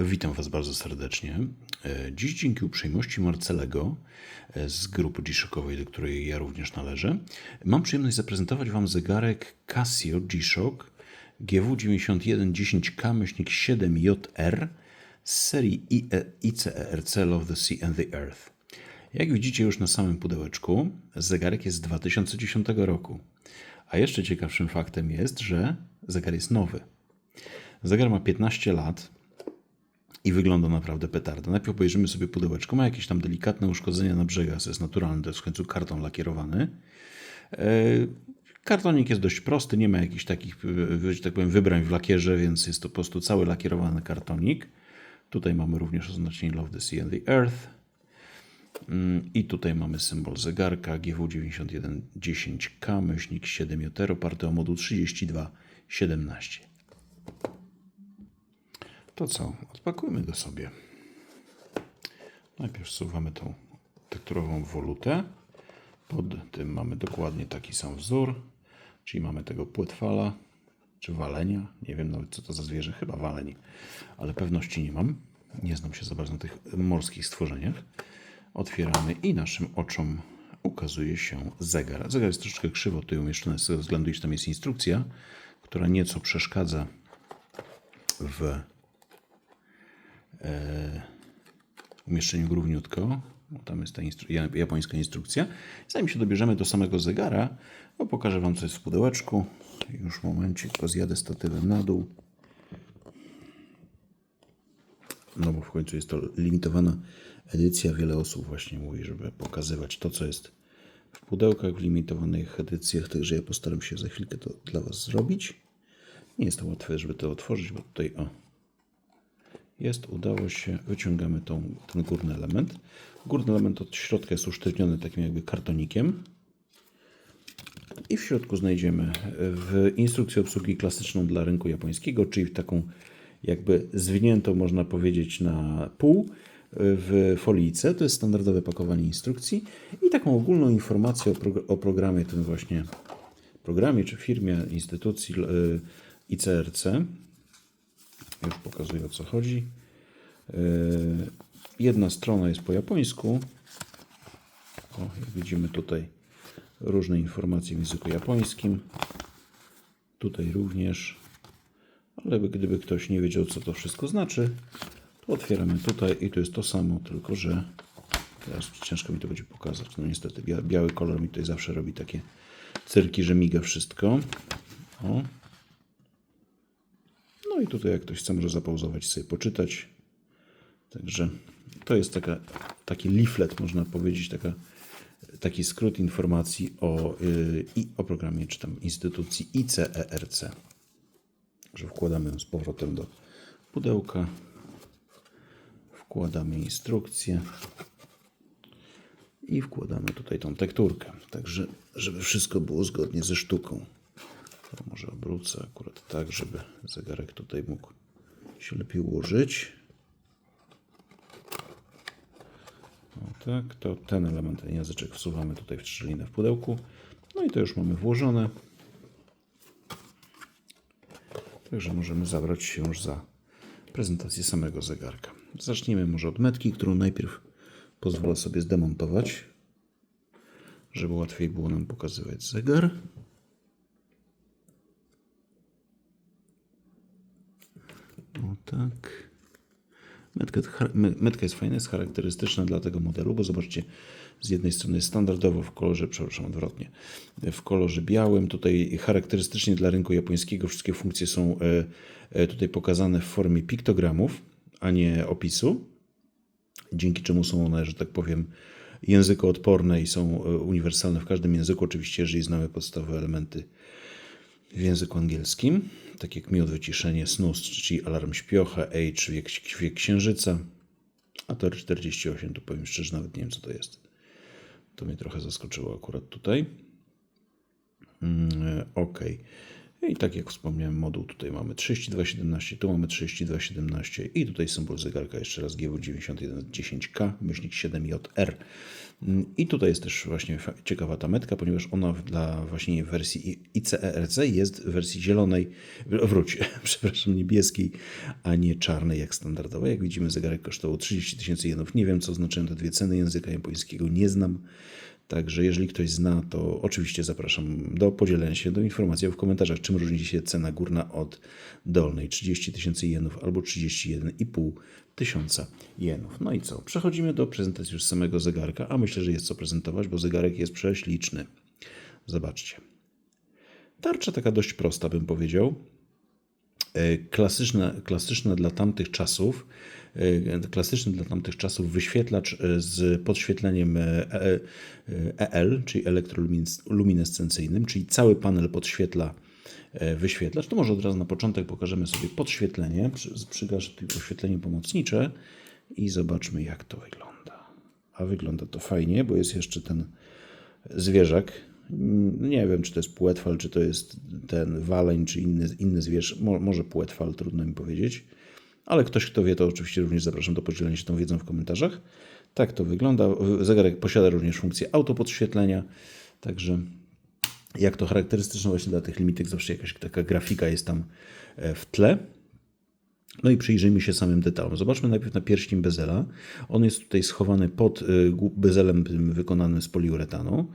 Witam Was bardzo serdecznie. E, Dziś dzięki uprzejmości Marcelego e, z grupy G-Shockowej, do której ja również należę, mam przyjemność zaprezentować Wam zegarek Casio G-Shock GW9110K-7JR z serii ICERC Love the Sea and the Earth. Jak widzicie już na samym pudełeczku, zegarek jest z 2010 roku. A jeszcze ciekawszym faktem jest, że zegar jest nowy. Zegar ma 15 lat, i wygląda naprawdę petarda. Najpierw obejrzymy sobie pudełeczko. Ma jakieś tam delikatne uszkodzenia na brzegach, to jest naturalne, to jest w końcu karton lakierowany. E, kartonik jest dość prosty, nie ma jakichś takich, e, że tak powiem, wybrań w lakierze, więc jest to po prostu cały lakierowany kartonik. Tutaj mamy również oznaczenie Love the Sea and the Earth. Mm, I tutaj mamy symbol zegarka GW9110K, myślnik 7 j oparty o moduł 3217. To co? Odpakujmy go sobie. Najpierw wsuwamy tą tekturową wolutę. Pod tym mamy dokładnie taki sam wzór, czyli mamy tego płetwala, czy walenia. Nie wiem nawet co to za zwierzę, chyba waleń, ale pewności nie mam. Nie znam się za bardzo na tych morskich stworzeniach. Otwieramy i naszym oczom ukazuje się zegar. Zegar jest troszeczkę krzywo tutaj umieszczony z tego względu, iż tam jest instrukcja, która nieco przeszkadza w umieszczeniu równiutko. Tam jest ta instru japońska instrukcja. Zanim się dobierzemy do samego zegara, no pokażę Wam, co jest w pudełeczku. Już momencie, tylko zjadę statywem na dół. No bo w końcu jest to limitowana edycja. Wiele osób właśnie mówi, żeby pokazywać to, co jest w pudełkach w limitowanych edycjach. Także ja postaram się za chwilkę to dla Was zrobić. Nie jest to łatwe, żeby to otworzyć, bo tutaj o, jest, udało się, wyciągamy tą, ten górny element. Górny element od środka jest usztywniony takim jakby kartonikiem. I w środku znajdziemy w instrukcji obsługi klasyczną dla rynku japońskiego, czyli taką jakby zwiniętą, można powiedzieć, na pół w folijce. To jest standardowe pakowanie instrukcji i taką ogólną informację o, o programie, tym właśnie programie, czy firmie, instytucji y, ICRC. Już pokazuję o co chodzi. E, jedna strona jest po japońsku. O, jak widzimy tutaj różne informacje w języku japońskim. Tutaj również. Ale gdyby ktoś nie wiedział, co to wszystko znaczy, to otwieramy tutaj i to jest to samo, tylko że teraz ciężko mi to będzie pokazać. No niestety, biały kolor mi tutaj zawsze robi takie cyrki, że miga wszystko. O. No i tutaj jak ktoś chce może zapauzować sobie poczytać. Także to jest taka, taki leaflet, można powiedzieć, taka, taki skrót informacji o, yy, i o programie, czy tam instytucji ICERC. Także wkładamy ją z powrotem do pudełka. Wkładamy instrukcję i wkładamy tutaj tą tekturkę. Także, żeby wszystko było zgodnie ze sztuką. To może obrócę akurat tak, żeby zegarek tutaj mógł się lepiej ułożyć. O tak, to ten element, ten języczek wsuwamy tutaj w szczelinę w pudełku. No i to już mamy włożone. Także możemy zabrać się już za prezentację samego zegarka. Zacznijmy może od metki, którą najpierw pozwolę sobie zdemontować, żeby łatwiej było nam pokazywać zegar. O tak. Metka, metka jest fajna, jest charakterystyczna dla tego modelu, bo zobaczcie, z jednej strony jest standardowo w kolorze, przepraszam, odwrotnie, w kolorze białym. Tutaj charakterystycznie dla rynku japońskiego wszystkie funkcje są e, e, tutaj pokazane w formie piktogramów, a nie opisu, dzięki czemu są one, że tak powiem, językoodporne i są e, uniwersalne w każdym języku, oczywiście, jeżeli znamy podstawowe elementy w języku angielskim, tak jak miód, wyciszenie, snus, czyli alarm śpiocha, H, wiek, wiek księżyca, a to 48, tu powiem szczerze, nawet nie wiem co to jest. To mnie trochę zaskoczyło akurat tutaj. Mm, ok. I tak jak wspomniałem, moduł tutaj mamy 3217, tu mamy 3217 i tutaj symbol zegarka jeszcze raz GW9110K, myślnik 7JR. I tutaj jest też właśnie ciekawa ta metka, ponieważ ona dla właśnie wersji ICERC jest w wersji zielonej, wróć, przepraszam, niebieskiej, a nie czarnej jak standardowo. Jak widzimy zegarek kosztował 30 tysięcy jenów. Nie wiem co oznaczają te dwie ceny, języka japońskiego nie znam. Także jeżeli ktoś zna, to oczywiście zapraszam do podzielenia się do informacji w komentarzach, czym różni się cena górna od dolnej 30 tysięcy jenów albo 31,5 tysiąca jenów. No i co? Przechodzimy do prezentacji już samego zegarka, a myślę, że jest co prezentować, bo zegarek jest prześliczny. Zobaczcie. Tarcza taka dość prosta, bym powiedział. Klasyczna, klasyczna dla tamtych czasów E, klasyczny dla tamtych czasów wyświetlacz e, z podświetleniem EL, e, czyli elektroluminescencyjnym, czyli cały panel podświetla wyświetlacz. To może od razu na początek pokażemy sobie podświetlenie. Przygaszę tutaj podświetlenie pomocnicze i zobaczmy jak to wygląda. A wygląda to fajnie, bo jest jeszcze ten zwierzak. Nie wiem, czy to jest płetwal, czy to jest ten waleń, czy inny, inny zwierz. Może płetwal, trudno mi powiedzieć ale ktoś, kto wie, to oczywiście również zapraszam do podzielenia się tą wiedzą w komentarzach. Tak to wygląda. Zegarek posiada również funkcję autopodświetlenia, także jak to charakterystyczne właśnie dla tych limitek, zawsze jakaś taka grafika jest tam e, w tle. No i przyjrzyjmy się samym detalom. Zobaczmy najpierw na pierścień bezela. On jest tutaj schowany pod e, bezelem wykonanym z poliuretanu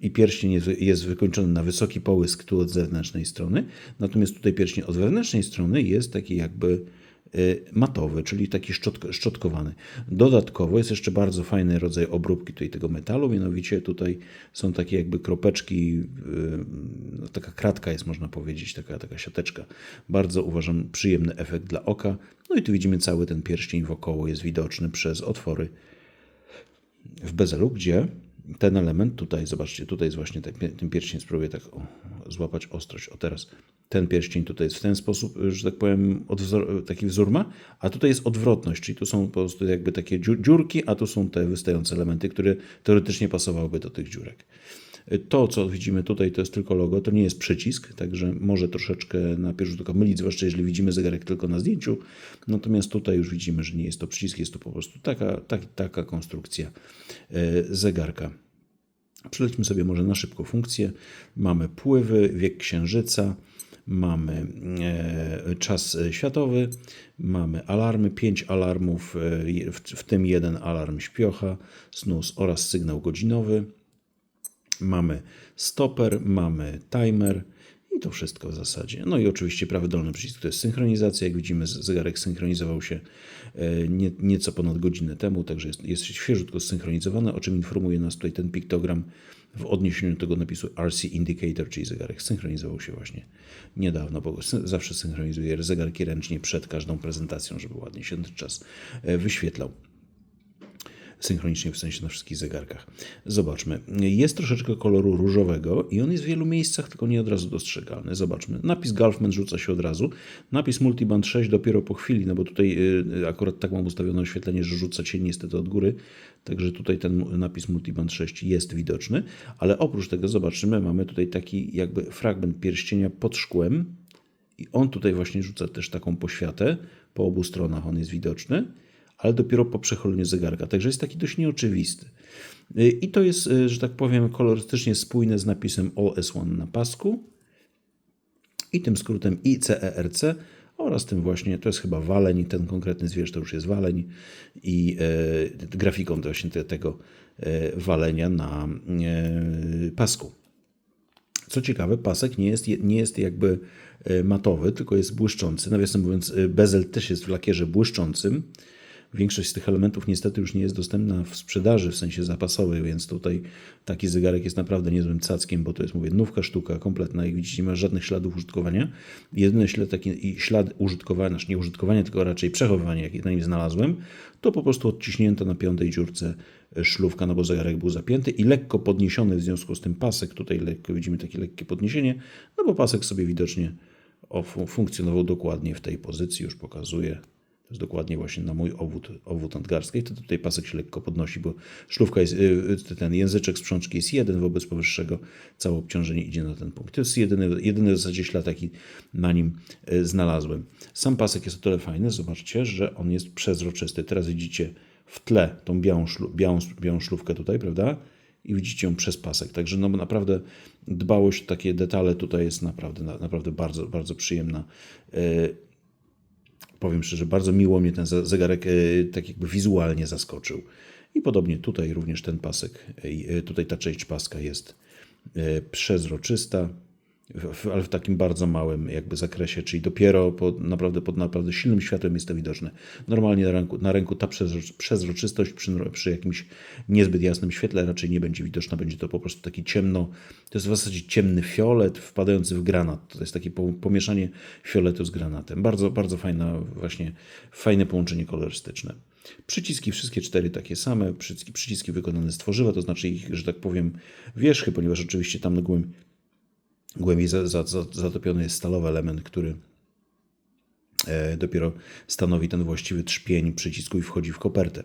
i pierścień jest, jest wykończony na wysoki połysk tu od zewnętrznej strony. Natomiast tutaj pierścień od wewnętrznej strony jest taki jakby matowy, czyli taki szczotkowany. Dodatkowo jest jeszcze bardzo fajny rodzaj obróbki tutaj tego metalu, mianowicie tutaj są takie jakby kropeczki, y, no taka kratka jest można powiedzieć, taka, taka siateczka. Bardzo uważam przyjemny efekt dla oka. No i tu widzimy cały ten pierścień wokoło jest widoczny przez otwory w bezelu, gdzie ten element tutaj, zobaczcie, tutaj jest właśnie ten, ten pierścień, spróbuję tak o, złapać ostrość. O teraz ten pierścień tutaj jest w ten sposób, że tak powiem, odwzor, taki wzór ma, a tutaj jest odwrotność, czyli tu są po prostu jakby takie dziurki, a tu są te wystające elementy, które teoretycznie pasowałyby do tych dziurek. To, co widzimy tutaj, to jest tylko logo, to nie jest przycisk, także może troszeczkę na pierwszy rzut oka mylić, zwłaszcza jeżeli widzimy zegarek tylko na zdjęciu. Natomiast tutaj już widzimy, że nie jest to przycisk, jest to po prostu taka, tak, taka konstrukcja e, zegarka. Przelećmy sobie może na szybko funkcję. Mamy pływy, wiek księżyca, mamy e, czas światowy, mamy alarmy, pięć alarmów, e, w tym jeden alarm śpiocha, snus oraz sygnał godzinowy. Mamy stoper, mamy timer i to wszystko w zasadzie. No i oczywiście prawy dolny przycisk to jest synchronizacja. Jak widzimy, zegarek synchronizował się e, nie, nieco ponad godzinę temu, także jest, jest świeżutko zsynchronizowany, o czym informuje nas tutaj ten piktogram w odniesieniu do tego napisu RC Indicator, czyli zegarek synchronizował się właśnie niedawno, bo zawsze synchronizuje zegarki ręcznie przed każdą prezentacją, żeby ładnie się ten czas e, wyświetlał synchronicznie w sensie na wszystkich zegarkach. Zobaczmy. Jest troszeczkę koloru różowego i on jest w wielu miejscach, tylko nie od razu dostrzegalny. Zobaczmy. Napis Golfman rzuca się od razu. Napis Multiband 6 dopiero po chwili, no bo tutaj y, akurat tak mam ustawione oświetlenie, że rzuca cień niestety od góry. Także tutaj ten napis Multiband 6 jest widoczny, ale oprócz tego zobaczymy, mamy tutaj taki jakby fragment pierścienia pod szkłem i on tutaj właśnie rzuca też taką poświatę. Po obu stronach on jest widoczny ale dopiero po przechyleniu zegarka. Także jest taki dość nieoczywisty. I to jest, y, że tak powiem, kolorystycznie spójne z napisem All S1 na pasku i tym skrótem ICERC oraz tym właśnie, to jest chyba waleń, ten konkretny zwierz to już jest waleń i e, grafiką właśnie te, tego e, walenia na e, pasku. Co ciekawe, pasek nie jest, nie jest jakby matowy, tylko jest błyszczący. Nawiasem mówiąc, bezel też jest w lakierze błyszczącym, Większość z tych elementów niestety już nie jest dostępna w sprzedaży w sensie zapasowej, więc tutaj taki zegarek jest naprawdę niezłym cackiem, bo to jest, mówię, nówka sztuka kompletna. Jak widzicie, nie ma żadnych śladów użytkowania. Jedyny ślad, taki ślad użytkowania, znaczy nie użytkowania, tylko raczej przechowywania, jaki na nim znalazłem, to po prostu odciśnięta na piątej dziurce szlufka, no bo zegarek był zapięty i lekko podniesiony w związku z tym pasek. Tutaj lekko widzimy takie lekkie podniesienie, no bo pasek sobie widocznie funkcjonował dokładnie w tej pozycji, już pokazuję To jest dokładnie właśnie na mój obwód, obwód nadgarstki. To tutaj pasek się lekko podnosi, bo szlówka jest, y, ten języczek sprzączki jest jeden, wobec powyższego całe obciążenie idzie na ten punkt. To jest jedyny, jedyny w zasadzie ślad, jaki na nim y, znalazłem. Sam pasek jest o tyle fajny, zobaczcie, że on jest przezroczysty. Teraz widzicie w tle tą białą, szlu, białą, białą szlówkę tutaj, prawda? I widzicie ją przez pasek. Także no naprawdę dbałość o takie detale tutaj jest naprawdę, naprawdę bardzo, bardzo przyjemna. Powiem szczerze, bardzo miło mnie ten zegarek tak jakby wizualnie zaskoczył. I podobnie tutaj również ten pasek, tutaj ta część paska jest przezroczysta ale w takim bardzo małym jakby zakresie, czyli dopiero pod, naprawdę pod naprawdę silnym światłem jest to widoczne. Normalnie na ręku, na ręku ta przezroczystość przy, przy jakimś niezbyt jasnym świetle raczej nie będzie widoczna, będzie to po prostu taki ciemno, to jest w zasadzie ciemny fiolet wpadający w granat. To jest takie pomieszanie fioletu z granatem. Bardzo, bardzo fajna właśnie, fajne połączenie kolorystyczne. Przyciski wszystkie cztery takie same, przyciski, przyciski wykonane z tworzywa, to znaczy ich, że tak powiem, wierzchy, ponieważ oczywiście tam na głębi głębiej zatopiony jest stalowy element, który e, dopiero stanowi ten właściwy trzpień przycisku i wchodzi w kopertę.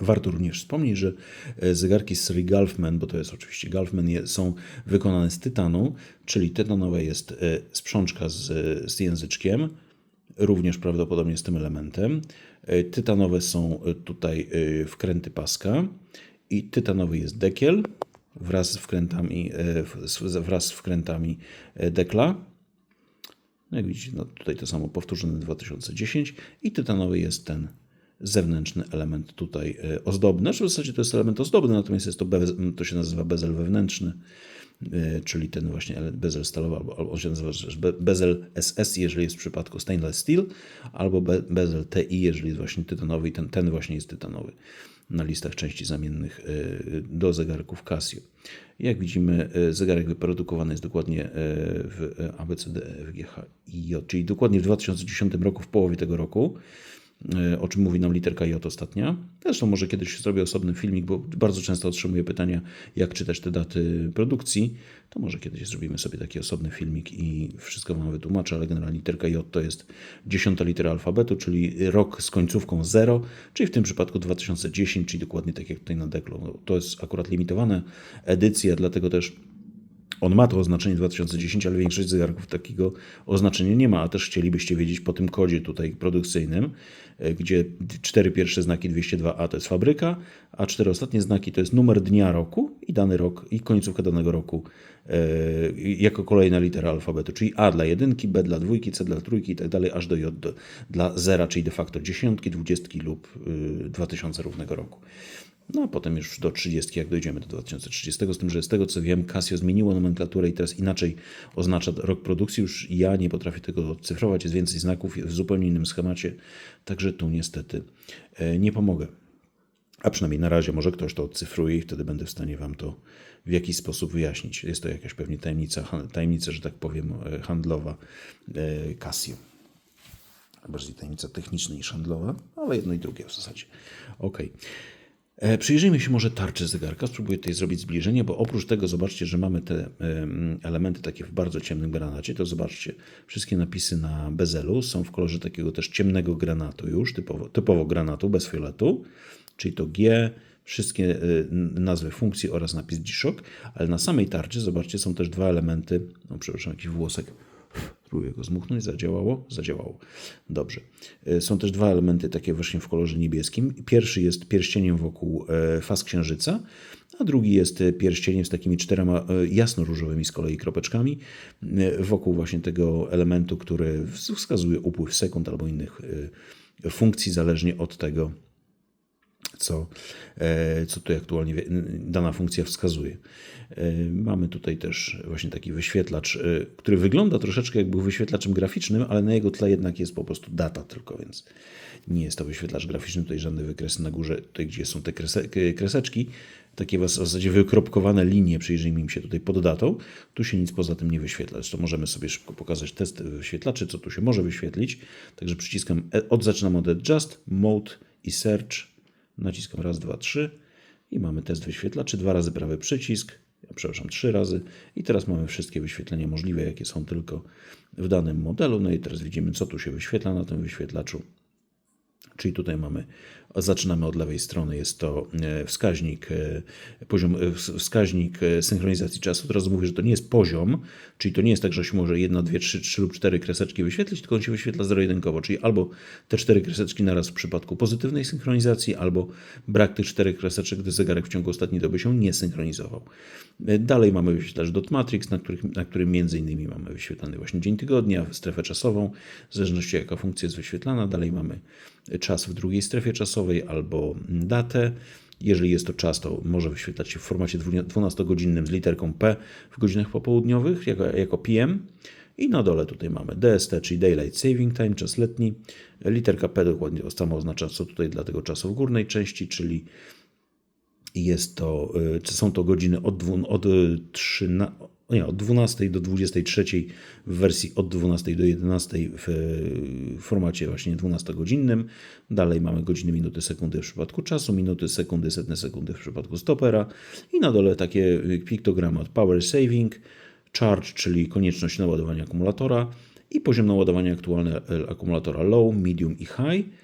Warto również wspomnieć, że e, zegarki z serii Golfman, bo to jest oczywiście Golfman, są wykonane z tytanu, czyli tytanowe jest e, sprzączka z, z języczkiem, również prawdopodobnie z tym elementem. Tytanowe są tutaj wkręty paska i tytanowy jest dekiel, wraz z wkrętami, e, wraz z wkrętami e, dekla. No jak widzicie, no tutaj to samo powtórzone 2010 i tytanowy jest ten zewnętrzny element tutaj e, ozdobny. Znaczy w zasadzie to jest element ozdobny, natomiast jest to, to się nazywa bezel wewnętrzny, czyli ten właśnie bezel stalowy, albo on się nazywa bezel SS, jeżeli jest w przypadku stainless steel, albo bezel TI, jeżeli jest właśnie tytanowy i ten, ten właśnie jest tytanowy na listach części zamiennych e, do zegarków Casio. Jak widzimy, e, zegarek wyprodukowany jest dokładnie e, w ABCD, i J, czyli dokładnie w 2010 roku, w połowie tego roku. E, o czym mówi nam literka J ostatnia. Zresztą może kiedyś zrobię osobny filmik, bo bardzo często otrzymuję pytania, jak czytać te daty produkcji. To może kiedyś zrobimy sobie taki osobny filmik i wszystko Wam wytłumaczę, ale generalnie literka J to jest dziesiąta litera alfabetu, czyli rok z końcówką 0, czyli w tym przypadku 2010, czyli dokładnie tak jak tutaj na deklu. No, to jest akurat limitowana edycja, dlatego też on ma to oznaczenie 2010, ale większość zegarków takiego oznaczenia nie ma, a też chcielibyście wiedzieć po tym kodzie tutaj produkcyjnym, e, gdzie cztery pierwsze znaki 202A to jest fabryka, a cztery ostatnie znaki to jest numer dnia roku i dany rok i końcówka danego roku e, jako kolejna litera alfabetu, czyli A dla jedynki, B dla dwójki, C dla trójki i tak dalej, aż do J dla zera, czyli de facto dziesiątki, dwudziestki lub 2000 y, równego roku. No a potem już do 30, jak dojdziemy do 2030, z tym, że z tego co wiem, Casio zmieniło nomenklaturę i teraz inaczej oznacza rok produkcji. Już ja nie potrafię tego odcyfrować, jest więcej znaków w zupełnie innym schemacie, także tu niestety e, nie pomogę. A przynajmniej na razie może ktoś to odcyfruje i wtedy będę w stanie Wam to w jakiś sposób wyjaśnić. Jest to jakaś pewnie tajemnica, tajemnica że tak powiem, e, handlowa e, Casio. Bardziej tajemnica techniczna niż handlowa, ale jedno i drugie w zasadzie. Okej. Okay. E, przyjrzyjmy się może tarczy zegarka. Spróbuję tutaj zrobić zbliżenie, bo oprócz tego zobaczcie, że mamy te elementy takie w bardzo ciemnym granacie. To zobaczcie, wszystkie napisy na bezelu są w kolorze takiego też ciemnego granatu już, typowo, typowo granatu, bez fioletu, czyli to G, wszystkie y, nazwy funkcji oraz napis G-Shock, ale na samej tarczy, zobaczcie, są też dwa elementy, no przepraszam, jakiś włosek Spróbuję go zmuchnąć. Zadziałało? Zadziałało. Dobrze. E, są też dwa elementy takie właśnie w kolorze niebieskim. Pierwszy jest pierścieniem wokół e, faz księżyca, a drugi jest pierścieniem z takimi czterema e, jasno-różowymi z kolei kropeczkami wokół właśnie tego elementu, który wskazuje upływ sekund albo innych funkcji, zależnie od tego, co, co tu aktualnie dana funkcja wskazuje. E, mamy tutaj też właśnie taki wyświetlacz, e, który wygląda troszeczkę jak był wyświetlaczem graficznym, ale na jego tle jednak jest po prostu data tylko, więc nie jest to wyświetlacz graficzny, tutaj żadne wykresy na górze, tutaj gdzie są te kreseczki, takie w zasadzie wykropkowane linie, przyjrzyjmy im się tutaj pod datą, tu się nic poza tym nie wyświetla. Zresztą możemy sobie szybko pokazać test wyświetlaczy, co tu się może wyświetlić. Także przyciskam, e, od, zaczynam od Adjust, Mode i Search, naciskam raz, dwa, trzy i mamy test wyświetlaczy, dwa razy prawy przycisk, przepraszam, trzy razy i teraz mamy wszystkie wyświetlenia możliwe, jakie są tylko w danym modelu. No i teraz widzimy, co tu się wyświetla na tym wyświetlaczu. Czyli tutaj mamy, zaczynamy od lewej strony, jest to e, wskaźnik, e, poziom, e, ws- wskaźnik synchronizacji czasu. Teraz mówię, że to nie jest poziom, czyli to nie jest tak, że się może jedna, dwie, trzy, trzy lub cztery kreseczki wyświetlić, tylko on się wyświetla zero-jedynkowo, czyli albo te cztery kreseczki naraz w przypadku pozytywnej synchronizacji, albo brak tych czterech kreseczek, gdy zegarek w ciągu ostatniej doby się nie synchronizował. Dalej mamy wyświetlacz dot matrix, na, których, na którym między innymi mamy wyświetlany właśnie dzień tygodnia, strefę czasową, w zależności jaka funkcja jest wyświetlana. Dalej mamy czas w drugiej strefie czasowej czasowej albo datę. Jeżeli jest to czas, to może wyświetlać się w formacie 12-godzinnym z literką P w godzinach popołudniowych jako, jako PM. I na dole tutaj mamy DST, czyli Daylight Saving Time, czas letni. Literka P dokładnie to samo oznacza, co tutaj dla tego czasu w górnej części, czyli jest to, y, są to godziny od, od, 13, no nie, od 12 do 23 w wersji od 12 do 11 w e, formacie właśnie 12-godzinnym. Dalej mamy godziny, minuty, sekundy w przypadku czasu, minuty, sekundy, setne sekundy w przypadku stopera i na dole takie e, piktogramy od Power Saving, Charge, czyli konieczność naładowania akumulatora i poziom naładowania aktualny e, akumulatora Low, Medium i High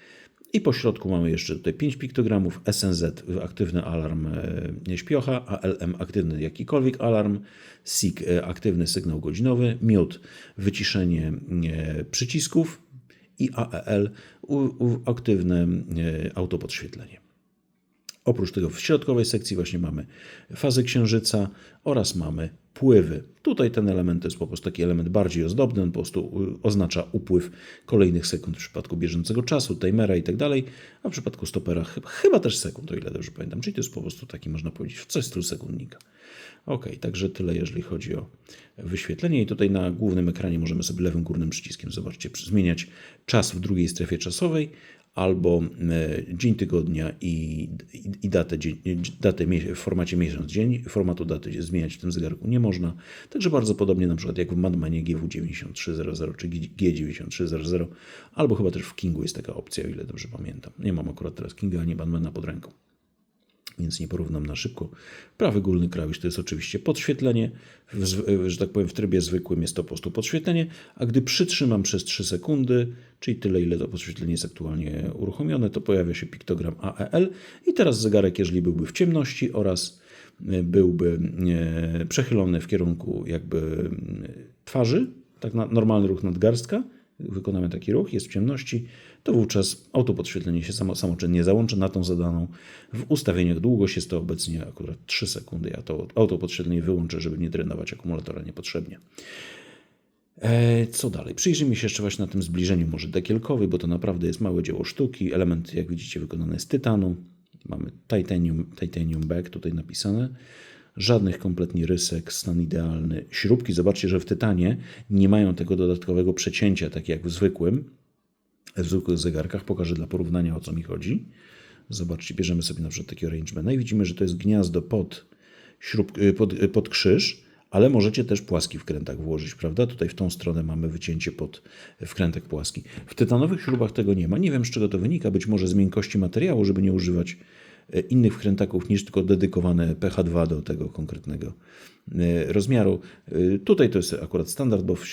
i po środku mamy jeszcze tutaj 5 piktogramów, SNZ aktywny alarm e, śpiocha, ALM aktywny jakikolwiek alarm, SIG e, aktywny sygnał godzinowy, miód wyciszenie e, przycisków. I AEL aktywne autopodświetlenie. Oprócz tego w środkowej sekcji właśnie mamy fazę księżyca oraz mamy pływy. Tutaj ten element to jest po prostu taki element bardziej ozdobny, on po prostu y, oznacza upływ kolejnych sekund w przypadku bieżącego czasu, timera i tak dalej, a w przypadku stopera chyba, też sekund, o ile dobrze pamiętam. Czyli to jest po prostu taki, można powiedzieć, coś w stylu sekundnika. Ok, także tyle, jeżeli chodzi o wyświetlenie. I tutaj na głównym ekranie możemy sobie lewym górnym przyciskiem, zobaczcie, zmieniać czas w drugiej strefie czasowej, albo e, dzień tygodnia i, i, i datę, datę w formacie miesiąc, dzień. Formatu daty zmieniać w tym zegarku nie można. Także bardzo podobnie na przykład jak w Madmanie GW9300 czy G9300, albo chyba też w Kingu jest taka opcja, o ile dobrze pamiętam. Nie mam akurat teraz Kinga ani Madmana pod ręką więc nie porównam na szybko. Prawy górny klawisz to jest oczywiście podświetlenie, zw- że tak powiem w trybie zwykłym jest to po prostu podświetlenie, a gdy przytrzymam przez 3 sekundy, czyli tyle ile to podświetlenie jest aktualnie uruchomione, to pojawia się piktogram AEL i teraz zegarek, jeżeli byłby w ciemności oraz e, byłby e, przechylony w kierunku jakby e, twarzy, tak na normalny ruch nadgarstka, wykonamy taki ruch, jest w ciemności, to wówczas autopodświetlenie się samo, samoczynnie załączy na tą zadaną. W ustawieniach długość jest to obecnie akurat 3 sekundy. Ja to autopodświetlenie wyłączę, żeby nie drenować akumulatora niepotrzebnie. E, Co dalej? Przyjrzyjmy się jeszcze właśnie na tym zbliżeniu może dekielkowy, bo to naprawdę jest małe dzieło sztuki. Element, jak widzicie, wykonany z tytanu. Mamy titanium, titanium back tutaj napisane. Żadnych kompletnie rysek, stan idealny. Śrubki, zobaczcie, że w tytanie nie mają tego dodatkowego przecięcia, tak jak w zwykłym, zwykłych zegarkach. Pokażę dla porównania, o co mi chodzi. Zobaczcie, bierzemy sobie na przykład taki arrangementa i widzimy, że to jest gniazdo pod, śrub, y, pod, y, pod krzyż, ale możecie też płaski wkrętak włożyć, prawda? Tutaj w tą stronę mamy wycięcie pod wkrętek płaski. W tytanowych śrubach tego nie ma. Nie wiem, z czego to wynika. Być może z miękkości materiału, żeby nie używać innych wkrętaków niż tylko dedykowane pH2 do tego konkretnego e, rozmiaru. E, Tutaj to jest akurat standard, bo w,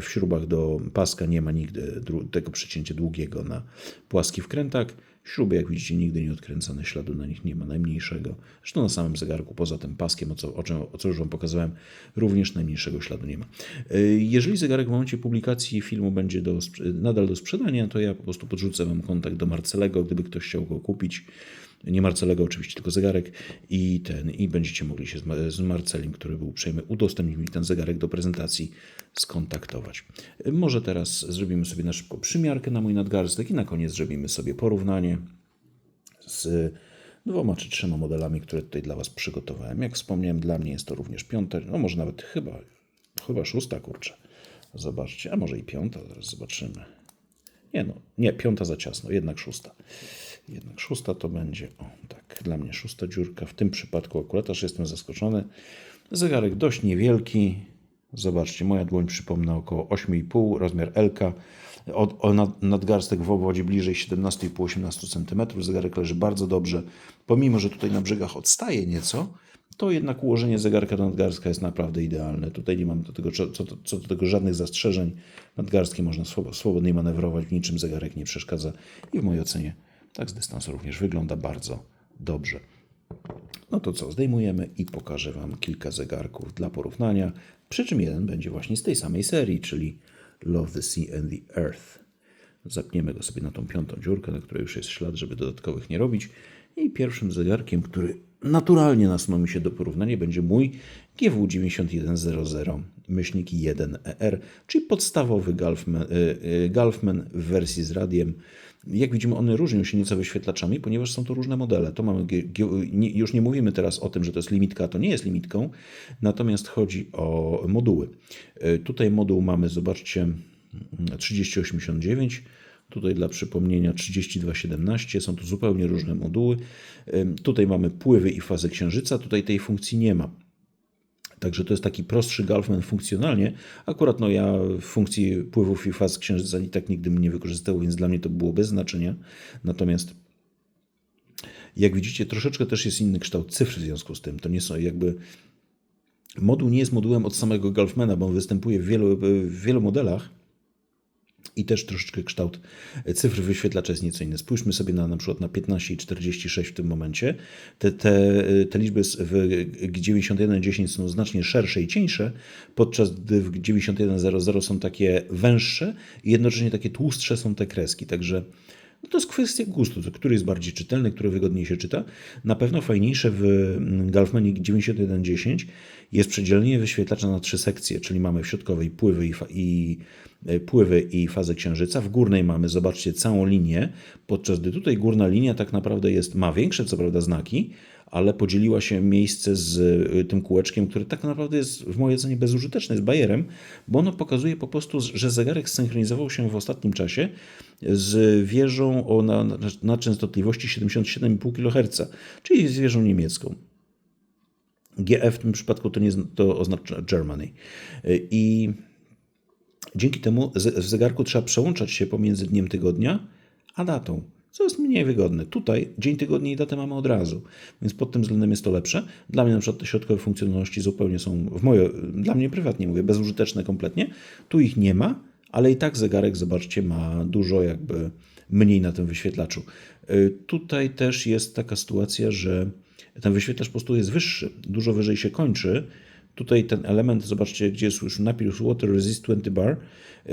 w, śrubach do paska nie ma nigdy tego przecięcia długiego na płaski wkrętak. Śruby, jak widzicie, nigdy nie odkręcane, śladu na nich nie ma najmniejszego. Zresztą na samym zegarku, poza tym paskiem, o co, o, czym, o co już Wam pokazałem, również najmniejszego śladu nie ma. Jeżeli zegarek w momencie publikacji filmu będzie do, nadal do sprzedania, to ja po prostu podrzucę Wam kontakt do Marcelego, gdyby ktoś chciał go kupić. Nie Marcelego oczywiście, tylko zegarek i ten, i będziecie mogli się z, Ma- z Marcelim, który był uprzejmy udostępnić mi ten zegarek do prezentacji, skontaktować. Może teraz zrobimy sobie na szybko przymiarkę na mój nadgarstek i na koniec zrobimy sobie porównanie z dwoma czy trzema modelami, które tutaj dla Was przygotowałem. Jak wspomniałem, dla mnie jest to również piąta, no może nawet chyba, chyba szósta, kurczę. Zobaczcie, a może i piąta, zaraz zobaczymy. Nie no, nie, piąta za ciasno, jednak szósta. Jednak szósta to będzie, o tak, dla mnie szósta dziurka. W tym przypadku akurat aż jestem zaskoczony. Zegarek dość niewielki. Zobaczcie, moja dłoń przypomina około 8,5, rozmiar LK. Od, o nad, nadgarstek w obwodzie bliżej 17,5-18 cm. Zegarek leży bardzo dobrze. Pomimo, że tutaj na brzegach odstaje nieco, to jednak ułożenie zegarka do nadgarstka jest naprawdę idealne. Tutaj nie mam do tego, co, co, do tego żadnych zastrzeżeń. Nadgarstkiem można swobodnie manewrować, w niczym zegarek nie przeszkadza i w mojej ocenie tak z dystansu również wygląda bardzo dobrze. No to co, zdejmujemy i pokażę Wam kilka zegarków dla porównania, przy czym jeden będzie właśnie z tej samej serii, czyli Love the Sea and the Earth. Zapniemy go sobie na tą piątą dziurkę, na której już jest ślad, żeby dodatkowych nie robić. I pierwszym zegarkiem, który naturalnie nasunął się do porównania, będzie mój GW9100 myślnik 1ER, czyli podstawowy Golfman, y, y, Golfman w wersji z radiem. Jak widzimy, one różnią się nieco wyświetlaczami, ponieważ są to różne modele. To mamy, już nie mówimy teraz o tym, że to jest limitka, to nie jest limitką, natomiast chodzi o moduły. Y, tutaj moduł mamy, zobaczcie, 3089, Tutaj dla przypomnienia 3217, są to zupełnie różne moduły. Tutaj mamy pływy i fazę księżyca, tutaj tej funkcji nie ma. Także to jest taki prostszy Golfman funkcjonalnie. Akurat no ja w funkcji pływów i faz księżyca i tak nigdy nie wykorzystał, więc dla mnie to było bez znaczenia. Natomiast jak widzicie, troszeczkę też jest inny kształt cyfr w związku z tym. To nie są jakby. Moduł nie jest modułem od samego Golfmana, bo on występuje w wielu, w wielu modelach i też troszeczkę kształt cyfr wyświetlacza jest nieco inny. Spójrzmy sobie na na przykład na 15 i 46 w tym momencie. Te, te, te liczby w 9110 są znacznie szersze i cieńsze, podczas gdy w 9100 są takie węższe i jednocześnie takie tłustsze są te kreski. Także no to jest kwestia gustu, który jest bardziej czytelny, który wygodniej się czyta. Na pewno fajniejsze w Golfmanie 9110 jest przedzielenie wyświetlacza na trzy sekcje, czyli mamy w środkowej pływy i, i E, pływy i fazę księżyca. W górnej mamy, zobaczcie, całą linię, podczas gdy tutaj górna linia tak naprawdę jest, ma większe co prawda znaki, ale podzieliła się miejsce z e, tym kółeczkiem, które tak naprawdę jest w mojej ocenie bezużyteczne, jest bajerem, bo ono pokazuje po prostu, że zegarek zsynchronizował się w ostatnim czasie z wieżą o, na, na częstotliwości 77,5 kHz, czyli z wieżą niemiecką. GF w tym przypadku to, nie, to oznacza Germany. E, I Dzięki temu w zegarku trzeba przełączać się pomiędzy dniem tygodnia a datą, co jest mniej wygodne. Tutaj dzień tygodnia i datę mamy od razu, więc pod tym względem jest to lepsze. Dla mnie na przykład te środkowe funkcjonalności zupełnie są, w moje, dla mnie prywatnie mówię, bezużyteczne kompletnie. Tu ich nie ma, ale i tak zegarek, zobaczcie, ma dużo jakby mniej na tym wyświetlaczu. Y, tutaj też jest taka sytuacja, że ten wyświetlacz po prostu jest wyższy, dużo wyżej się kończy, Tutaj ten element, zobaczcie, gdzie jest już napis Water Resist 20 Bar,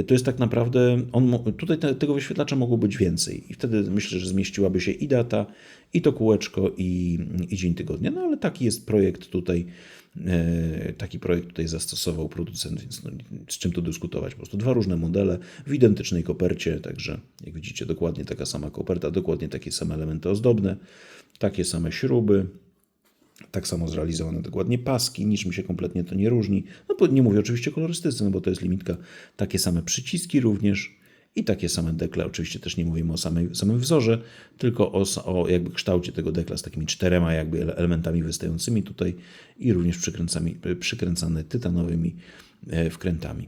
to jest tak naprawdę, on, tutaj te, tego wyświetlacza mogło być więcej i wtedy myślę, że zmieściłaby się i data, i to kółeczko, i, i dzień tygodnia. No ale taki jest projekt tutaj, e, taki projekt tutaj zastosował producent, więc no, z czym tu dyskutować? Po prostu dwa różne modele w identycznej kopercie, także jak widzicie dokładnie taka sama koperta, dokładnie takie same elementy ozdobne, takie same śruby, tak samo zrealizowane dokładnie paski, niczym się kompletnie to nie różni. No nie mówię oczywiście o kolorystyce, no bo to jest limitka. Takie same przyciski również i takie same dekle. Oczywiście też nie mówimy o samej, samym wzorze, tylko o, o jakby kształcie tego dekla z takimi czterema jakby elementami wystającymi tutaj i również przykręcane tytanowymi wkrętami.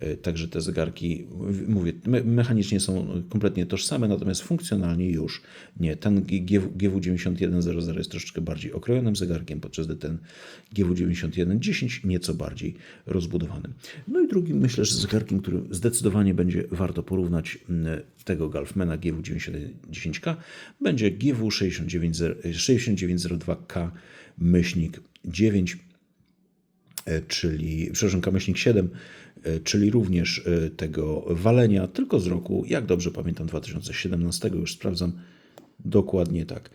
E, także te zegarki, mówię, mechanicznie są kompletnie tożsame, natomiast funkcjonalnie już nie. Ten GW9100 jest troszeczkę bardziej okrojonym zegarkiem, podczas gdy ten GW9110 nieco bardziej rozbudowanym. No i drugim, myślę, że zegarkiem, który zdecydowanie będzie warto porównać tego Golfmana GW9110K, będzie GW6902K myślnik 9 E, czyli, przepraszam, Kamyślnik 7, e, czyli również e, tego walenia, tylko z roku, jak dobrze pamiętam, 2017, już sprawdzam, Dokładnie tak.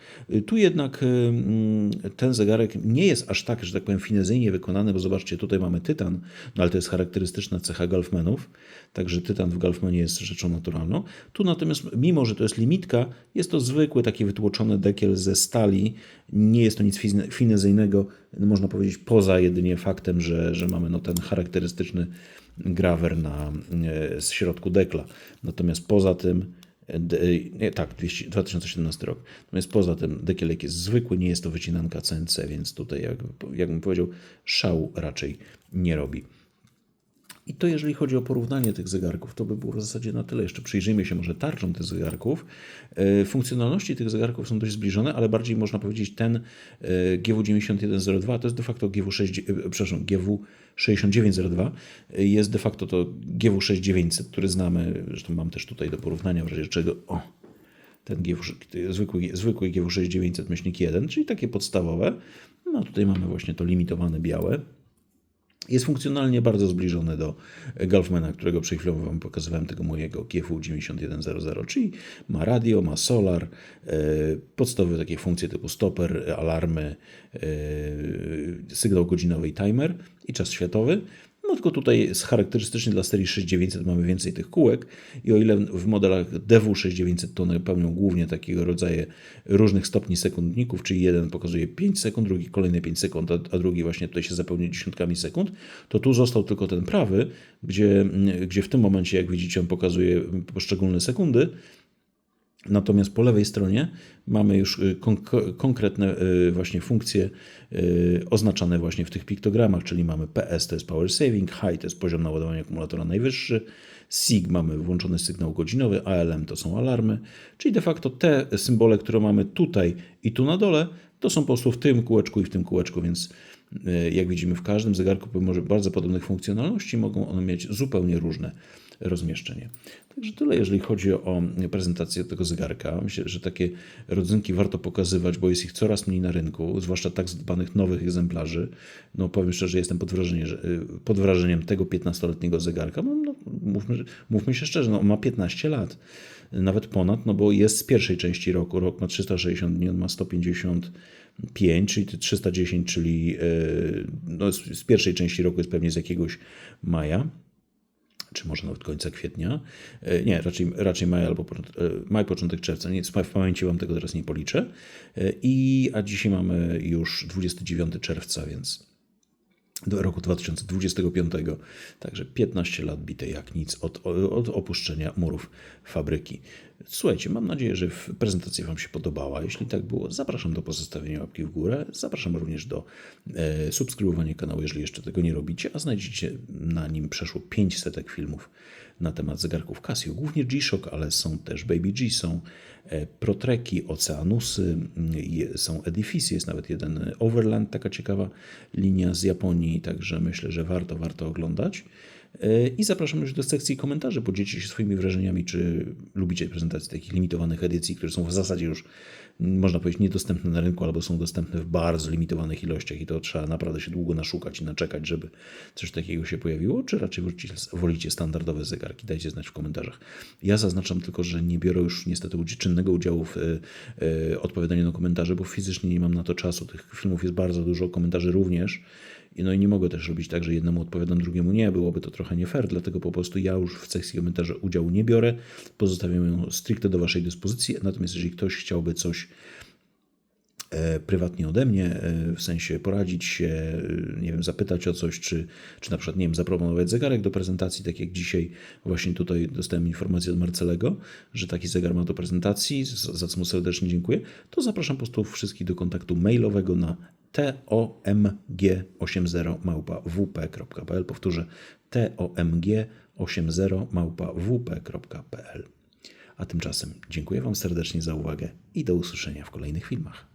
Tu jednak mm, ten zegarek nie jest aż tak, że tak powiem, finezyjnie wykonany, bo zobaczcie, tutaj mamy tytan, no ale to jest charakterystyczna cecha golfmenów, także tytan w golfmenie jest rzeczą naturalną. Tu natomiast, mimo że to jest limitka, jest to zwykły taki wytłoczony dekiel ze stali, nie jest to nic finezyjnego, można powiedzieć, poza jedynie faktem, że, że mamy no ten charakterystyczny grawer na e, z środku dekla. Natomiast poza tym nie, tak, 2017 rok. Natomiast poza tym dekielek jest zwykły, nie jest to wycinanka CNC, więc tutaj, jak, jakbym powiedział, szału raczej nie robi. I to jeżeli chodzi o porównanie tych zegarków, to by było w zasadzie na tyle. Jeszcze przyjrzyjmy się może tarczom tych zegarków. E, Funkcjonalności tych zegarków są dość zbliżone, ale bardziej można powiedzieć ten e, GW9102 to jest de facto GW6, e, przepraszam, GW6902 e, jest de facto to GW6900, który znamy, zresztą mam też tutaj do porównania w razie czego, o, ten GW, zwykły, zwykły GW6900 myślnik 1, czyli takie podstawowe. No tutaj mamy właśnie to limitowane białe. Jest funkcjonalnie bardzo zbliżony do Golfmana, którego przed chwilą Wam pokazywałem, tego mojego GFU9100, czyli ma radio, ma solar, e, podstawowe takie funkcje typu stoper, alarmy, e, sygnał godzinowy i timer i czas światowy. No tylko tutaj jest charakterystycznie dla serii 6900 mamy więcej tych kółek i o ile w modelach DW6900 to one pełnią głównie takiego rodzaju różnych stopni sekundników, czyli jeden pokazuje 5 sekund, drugi kolejne 5 sekund, a, a drugi właśnie tutaj się zapełnia dziesiątkami sekund, to tu został tylko ten prawy, gdzie, gdzie w tym momencie, jak widzicie, on pokazuje poszczególne sekundy, Natomiast po lewej stronie mamy już y, konk- konkretne y, właśnie funkcje y, oznaczane właśnie w tych piktogramach, czyli mamy PS to jest power saving, high to jest poziom naładowania akumulatora najwyższy, SIG mamy włączony sygnał godzinowy, ALM to są alarmy, czyli de facto te symbole, które mamy tutaj i tu na dole, to są po prostu w tym kółeczku i w tym kółeczku, więc jak widzimy w każdym zegarku pomimo bardzo podobnych funkcjonalności mogą one mieć zupełnie różne rozmieszczenie. Także tyle, jeżeli chodzi o prezentację tego zegarka. Myślę, że takie rodzynki warto pokazywać, bo jest ich coraz mniej na rynku, zwłaszcza tak zadbanych nowych egzemplarzy. No powiem szczerze, jestem pod, że, pod wrażeniem tego 15-letniego zegarka. No, no, mówmy, mówmy się szczerze, no, on ma 15 lat, nawet ponad, no bo jest z pierwszej części roku. Rok ma 360 dni, on ma 150 5, czyli 310, czyli no, z pierwszej części roku jest pewnie z jakiegoś maja czy może nawet końca kwietnia. Nie, raczej, raczej maj albo maj, początek czerwca. Nie, w pamięci Wam tego teraz nie policzę. I, a dzisiaj mamy już 29 czerwca, więc do roku 2025, także 15 lat bite jak nic od, od opuszczenia murów fabryki. Słuchajcie, mam nadzieję, że prezentacja Wam się podobała. Jeśli tak było, zapraszam do pozostawienia łapki w górę. Zapraszam również do e, subskrybowania kanału, jeżeli jeszcze tego nie robicie, a znajdziecie na nim przeszło 500 filmów na temat zegarków Casio, głównie G-Shock, ale są też Baby G, są e, Protreki, Oceanusy, są Edifice, jest nawet jeden Overland, taka ciekawa linia z Japonii, także myślę, że warto, warto oglądać. E, I zapraszam już do sekcji komentarzy. Podzielcie się swoimi wrażeniami, czy lubicie prezentacje takich limitowanych edycji, które są w zasadzie już, można powiedzieć, niedostępne na rynku, albo są dostępne w bardzo limitowanych ilościach i to trzeba naprawdę się długo naszukać i naczekać, żeby coś takiego się pojawiło, czy raczej wolicie, standardowe zegarki. Dajcie znać w komentarzach. Ja zaznaczam tylko, że nie biorę już niestety czynnego udziału w y, odpowiadaniu na komentarze, bo fizycznie nie mam na to czasu. Tych filmów jest bardzo dużo, komentarzy również. No i nie mogę też robić tak, że jednemu odpowiadam, drugiemu nie. Byłoby to trochę nie fair, dlatego po prostu ja już w sekcji komentarzy udziału nie biorę. Pozostawiam ją stricte do Waszej dyspozycji. Natomiast jeżeli ktoś chciałby coś prywatnie ode mnie, e, w sensie poradzić się, e, nie wiem, zapytać o coś, czy, czy na przykład, nie wiem, zaproponować zegarek do prezentacji, tak jak dzisiaj właśnie tutaj dostałem informację od Marcelego, że taki zegar ma do prezentacji, za co mu serdecznie dziękuję, to zapraszam po prostu wszystkich do kontaktu mailowego na tomg80 wp.pl. Powtórzę tomg80 wp.pl. A tymczasem dziękuję Wam serdecznie za uwagę i do usłyszenia w kolejnych filmach.